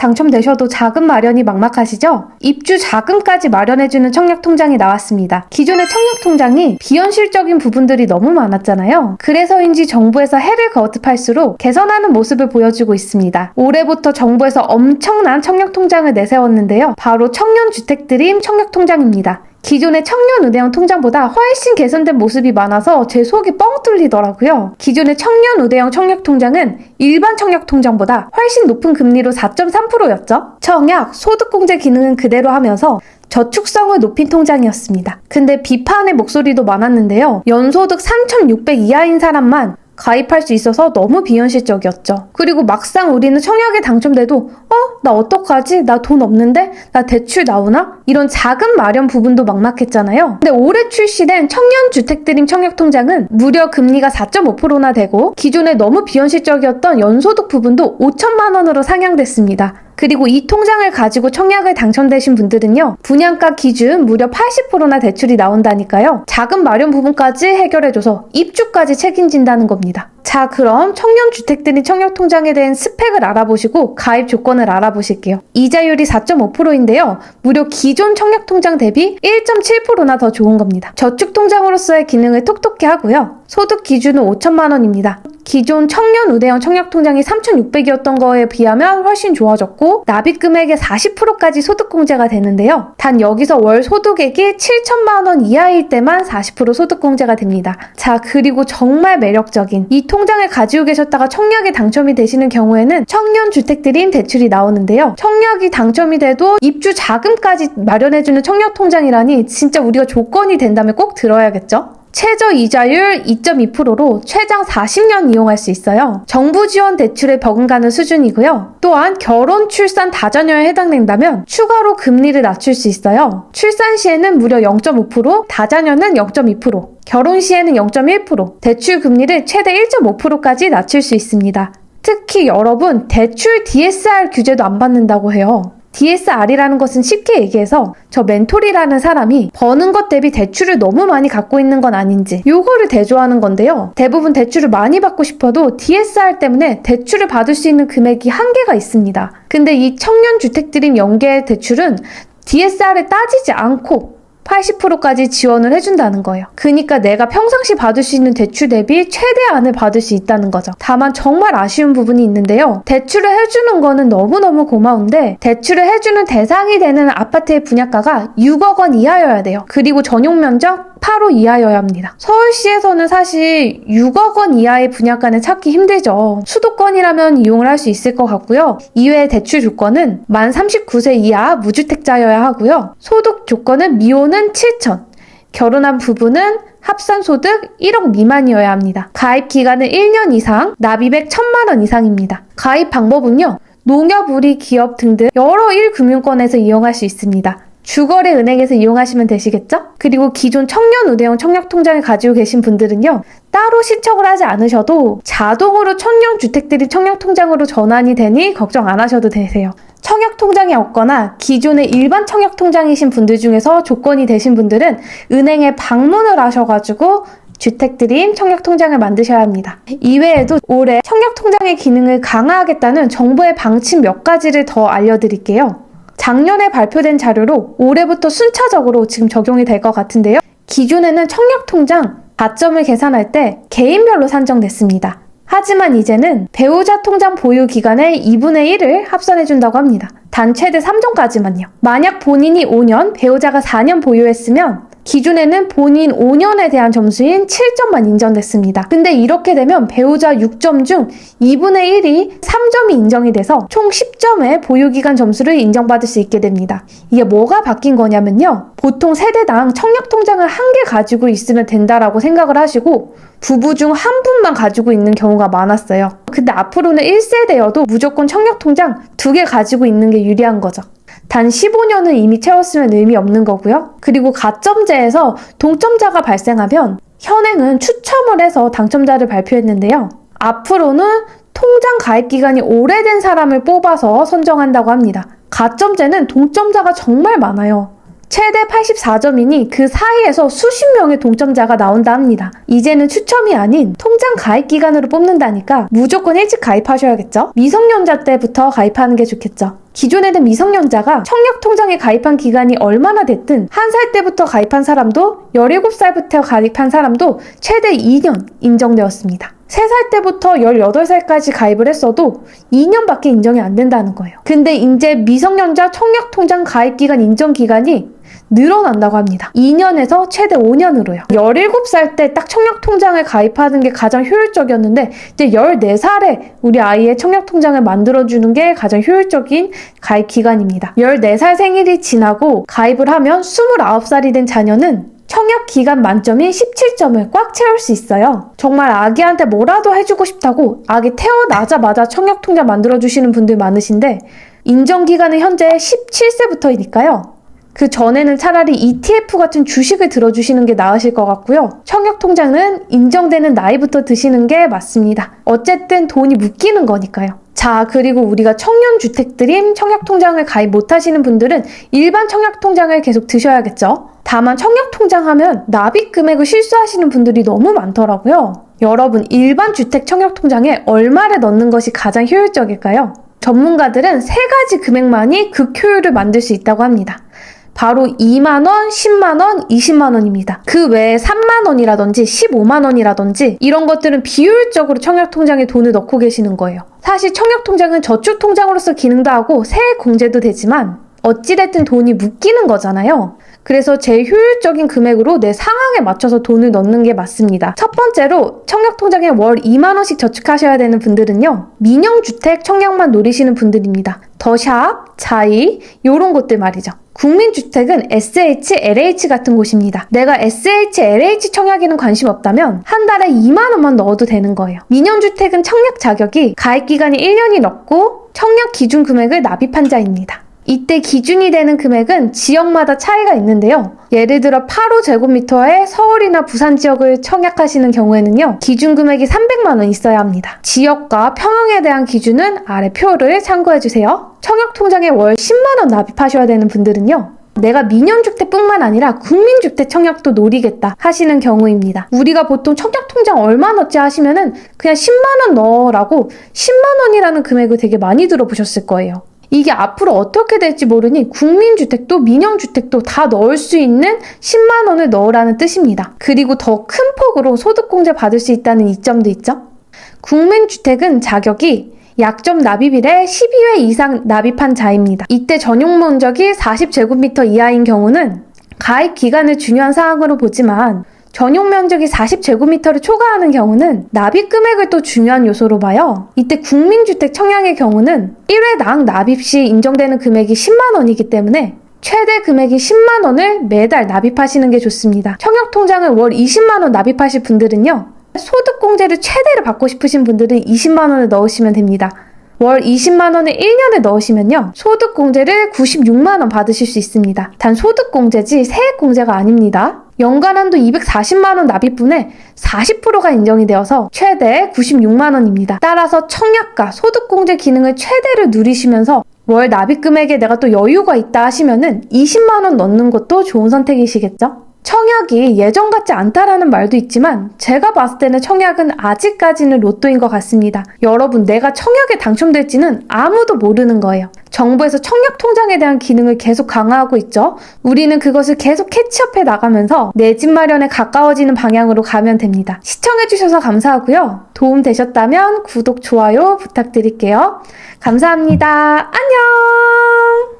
당첨되셔도 자금 마련이 막막하시죠? 입주 자금까지 마련해주는 청약통장이 나왔습니다. 기존의 청약통장이 비현실적인 부분들이 너무 많았잖아요. 그래서인지 정부에서 해를 거듭할수록 개선하는 모습을 보여주고 있습니다. 올해부터 정부에서 엄청난 청약통장을 내세웠는데요. 바로 청년주택드림 청약통장입니다. 기존의 청년우대형 통장보다 훨씬 개선된 모습이 많아서 제 속이 뻥 뚫리더라고요. 기존의 청년우대형 청약통장은 일반 청약통장보다 훨씬 높은 금리로 4.3%였죠. 청약, 소득공제 기능은 그대로 하면서 저축성을 높인 통장이었습니다. 근데 비판의 목소리도 많았는데요. 연소득 3,600 이하인 사람만 가입할 수 있어서 너무 비현실적이었죠. 그리고 막상 우리는 청약에 당첨돼도 어? 나 어떡하지? 나 돈 없는데? 나 대출 나오나? 이런 자금 마련 부분도 막막했잖아요. 근데 올해 출시된 청년 주택드림 청약통장은 무려 금리가 4.5%나 되고 기존에 너무 비현실적이었던 연소득 부분도 5천만 원으로 상향됐습니다. 그리고 이 통장을 가지고 청약을 당첨되신 분들은요, 분양가 기준 무려 80%나 대출이 나온다니까요. 자금 마련 부분까지 해결해줘서 입주까지 책임진다는 겁니다. 자, 그럼 청년 주택들이 청약 통장에 대한 스펙을 알아보시고 가입 조건을 알아보실게요. 이자율이 4.5%인데요. 무려 기존 청약 통장 대비 1.7%나 더 좋은 겁니다. 저축 통장으로서의 기능을 톡톡히 하고요. 소득 기준은 5천만 원입니다. 기존 청년 우대형 청약통장이 3,600이었던 거에 비하면 훨씬 좋아졌고 납입 금액의 40%까지 소득공제가 되는데요. 단 여기서 월 소득액이 7천만 원 이하일 때만 40% 소득공제가 됩니다. 자 그리고 정말 매력적인 이 통장을 가지고 계셨다가 청약에 당첨이 되시는 경우에는 청년 주택드림 대출이 나오는데요. 청약이 당첨이 돼도 입주 자금까지 마련해주는 청약통장이라니 진짜 우리가 조건이 된다면 꼭 들어야겠죠? 최저 이자율 2.2%로 최장 40년 이용할 수 있어요. 정부 지원 대출에 버금가는 수준이고요. 또한 결혼, 출산, 다자녀에 해당된다면 추가로 금리를 낮출 수 있어요. 출산 시에는 무려 0.5%, 다자녀는 0.2%, 결혼 시에는 0.1%, 대출 금리를 최대 1.5%까지 낮출 수 있습니다. 특히 여러분, 대출 DSR 규제도 안 받는다고 해요. DSR이라는 것은 쉽게 얘기해서 저 멘토리라는 사람이 버는 것 대비 대출을 너무 많이 갖고 있는 건 아닌지 요거를 대조하는 건데요. 대부분 대출을 많이 받고 싶어도 DSR 때문에 대출을 받을 수 있는 금액이 한계가 있습니다. 근데 이 청년주택드림 연계 대출은 DSR을 따지지 않고 80%까지 지원을 해준다는 거예요. 그러니까 내가 평상시 받을 수 있는 대출 대비 최대한을 받을 수 있다는 거죠. 다만 정말 아쉬운 부분이 있는데요. 대출을 해주는 거는 너무너무 고마운데 대출을 해주는 대상이 되는 아파트의 분양가가 6억 원 이하여야 돼요. 그리고 전용 면적 8호 이하여야 합니다. 서울시에서는 사실 6억 원 이하의 분양가는 찾기 힘들죠. 수도권이라면 이용을 할 수 있을 것 같고요. 이외의 대출 조건은 만 39세 이하 무주택자여야 하고요. 소득 조건은 미혼 은 7천, 결혼한 부부는 합산 소득 1억 미만이어야 합니다. 가입 기간은 1년 이상, 납입액 1천만 원 이상입니다. 가입 방법은요. 농협, 우리 기업 등등 여러 1금융권에서 이용할 수 있습니다. 주거래 은행에서 이용하시면 되시겠죠? 그리고 기존 청년 우대형 청약 통장을 가지고 계신 분들은요, 따로 신청을 하지 않으셔도 자동으로 청년 주택들이 청약 통장으로 전환이 되니 걱정 안 하셔도 되세요. 청약 통장이 없거나 기존의 일반 청약 통장이신 분들 중에서 조건이 되신 분들은 은행에 방문을 하셔가지고 주택드림 청약통장을 만드셔야 합니다. 이외에도 올해 청약통장의 기능을 강화하겠다는 정부의 방침 몇 가지를 더 알려드릴게요. 작년에 발표된 자료로 올해부터 순차적으로 지금 적용이 될 것 같은데요. 기존에는 청약통장 가점을 계산할 때 개인별로 산정됐습니다. 하지만 이제는 배우자 통장 보유 기간의 2분의 1을 합산해준다고 합니다. 단 최대 3점까지만요. 만약 본인이 5년, 배우자가 4년 보유했으면 기존에는 본인 5년에 대한 점수인 7점만 인정됐습니다. 근데 이렇게 되면 배우자 6점 중 2분의 1이 3점이 인정이 돼서 총 10점의 보유기간 점수를 인정받을 수 있게 됩니다. 이게 뭐가 바뀐 거냐면요. 보통 세대당 청약통장을 한 개 가지고 있으면 된다라고 생각을 하시고 부부 중 한 분만 가지고 있는 경우가 많았어요. 근데 앞으로는 1세대여도 무조건 청약통장 두 개 가지고 있는 게 유리한 거죠. 단 15년을 이미 채웠으면 의미 없는 거고요. 그리고 가점제에서 동점자가 발생하면 현행은 추첨을 해서 당첨자를 발표했는데요. 앞으로는 통장 가입 기간이 오래된 사람을 뽑아서 선정한다고 합니다. 가점제는 동점자가 정말 많아요. 최대 84점이니 그 사이에서 수십 명의 동점자가 나온다 합니다. 이제는 추첨이 아닌 통장 가입 기간으로 뽑는다니까 무조건 일찍 가입하셔야겠죠? 미성년자 때부터 가입하는 게 좋겠죠. 기존에는 미성년자가 청약 통장에 가입한 기간이 얼마나 됐든 한 살 때부터 가입한 사람도 17살부터 가입한 사람도 최대 2년 인정되었습니다. 3살 때부터 18살까지 가입을 했어도 2년밖에 인정이 안 된다는 거예요. 근데 이제 미성년자 청약통장 가입 기간 인정 기간이 늘어난다고 합니다. 2년에서 최대 5년으로요. 17살 때 딱 청약통장을 가입하는 게 가장 효율적이었는데 이제 14살에 우리 아이의 청약통장을 만들어주는 게 가장 효율적인 가입 기간입니다. 14살 생일이 지나고 가입을 하면 29살이 된 자녀는 청약 기간 만점인 17점을 꽉 채울 수 있어요. 정말 아기한테 뭐라도 해주고 싶다고 아기 태어나자마자 청약 통장 만들어주시는 분들 많으신데 인정 기간은 현재 17세부터이니까요. 그 전에는 차라리 ETF 같은 주식을 들어주시는 게 나으실 것 같고요. 청약 통장은 인정되는 나이부터 드시는 게 맞습니다. 어쨌든 돈이 묶이는 거니까요. 자, 그리고 우리가 청년주택들인 청약통장을 가입 못하시는 분들은 일반 청약통장을 계속 드셔야겠죠? 다만 청약통장 하면 납입 금액을 실수하시는 분들이 너무 많더라고요. 여러분, 일반 주택 청약통장에 얼마를 넣는 것이 가장 효율적일까요? 전문가들은 세 가지 금액만이 극효율을 만들 수 있다고 합니다. 바로 2만원, 10만원, 20만원입니다. 그 외에 3만원이라든지 15만원이라든지 이런 것들은 비효율적으로 청약통장에 돈을 넣고 계시는 거예요. 사실 청약통장은 저축통장으로서 기능도 하고 세액 공제도 되지만 어찌됐든 돈이 묶이는 거잖아요. 그래서 제일 효율적인 금액으로 내 상황에 맞춰서 돈을 넣는 게 맞습니다. 첫 번째로 청약통장에 월 2만원씩 저축하셔야 되는 분들은요. 민영주택 청약만 노리시는 분들입니다. 더샵, 자이, 요런 곳들 말이죠. 국민주택은 SHLH 같은 곳입니다. 내가 SHLH 청약에는 관심 없다면 한 달에 2만원만 넣어도 되는 거예요. 민영주택은 청약 자격이 가입기간이 1년이 넘고 청약 기준 금액을 납입한 자입니다. 이때 기준이 되는 금액은 지역마다 차이가 있는데요. 예를 들어 8호 제곱미터에 서울이나 부산 지역을 청약하시는 경우에는요. 기준 금액이 300만 원 있어야 합니다. 지역과 평형에 대한 기준은 아래 표를 참고해 주세요. 청약 통장에 월 10만 원 납입하셔야 되는 분들은요. 내가 민영주택뿐만 아니라 국민주택 청약도 노리겠다 하시는 경우입니다. 우리가 보통 청약통장 얼마 넣지 하시면은 그냥 10만원 넣어라고 10만원이라는 금액을 되게 많이 들어보셨을 거예요. 이게 앞으로 어떻게 될지 모르니 국민주택도 민영주택도 다 넣을 수 있는 10만 원을 넣으라는 뜻입니다. 그리고 더 큰 폭으로 소득공제 받을 수 있다는 이점도 있죠. 국민주택은 자격이 약점 납입일에 12회 이상 납입한 자입니다. 이때 전용 면적이 40제곱미터 이하인 경우는 가입 기간을 중요한 사항으로 보지만 전용 면적이 40제곱미터를 초과하는 경우는 납입 금액을 또 중요한 요소로 봐요. 이때 국민주택 청약의 경우는 1회당 납입 시 인정되는 금액이 10만 원이기 때문에 최대 금액이 10만 원을 매달 납입하시는 게 좋습니다. 청약 통장을 월 20만 원 납입하실 분들은요. 소득공제를 최대를 받고 싶으신 분들은 20만 원을 넣으시면 됩니다. 월 20만 원을 1년에 넣으시면요. 소득공제를 96만 원 받으실 수 있습니다. 단 소득공제지 세액공제가 아닙니다. 연간 한도 240만 원 납입분에 40%가 인정이 되어서 최대 96만 원입니다. 따라서 청약과 소득공제 기능을 최대를 누리시면서 월 납입 금액에 내가 또 여유가 있다 하시면은 20만 원 넣는 것도 좋은 선택이시겠죠? 청약이 예전 같지 않다라는 말도 있지만 제가 봤을 때는 청약은 아직까지는 로또인 것 같습니다. 여러분 내가 청약에 당첨될지는 아무도 모르는 거예요. 정부에서 청약 통장에 대한 기능을 계속 강화하고 있죠. 우리는 그것을 계속 캐치업해 나가면서 내 집 마련에 가까워지는 방향으로 가면 됩니다. 시청해주셔서 감사하고요. 도움 되셨다면 구독, 좋아요 부탁드릴게요. 감사합니다. 안녕!